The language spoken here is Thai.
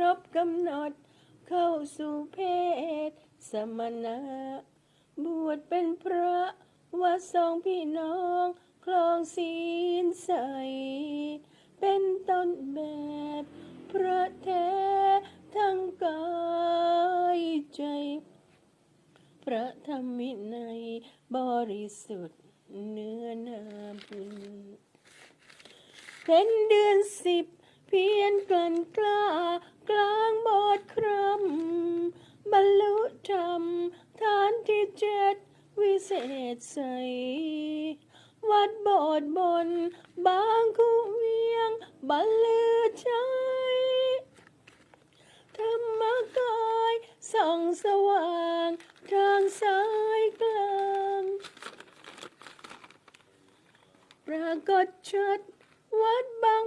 รบกำหนด เข้าสู่เพศ สมณะ บวชเป็นพระวัดสองพี่น้องคลองศีลใส เป็นต้นแบบพระแท้ทั้งกายใจ พระธรรมวินัยบริสุทธิ์เนื้อนาบุญเป็นเดือนสิบเพียรกลั่นกล้ากลางบอดครำบรรลุธรรมฐานที่เจ็ดวิ เศษใส วัดโบอดบน บางคูเวียงบรรลือใจธรรมกายส่องสว่าง ทางสายกลางปรากฏชัดวัดบาง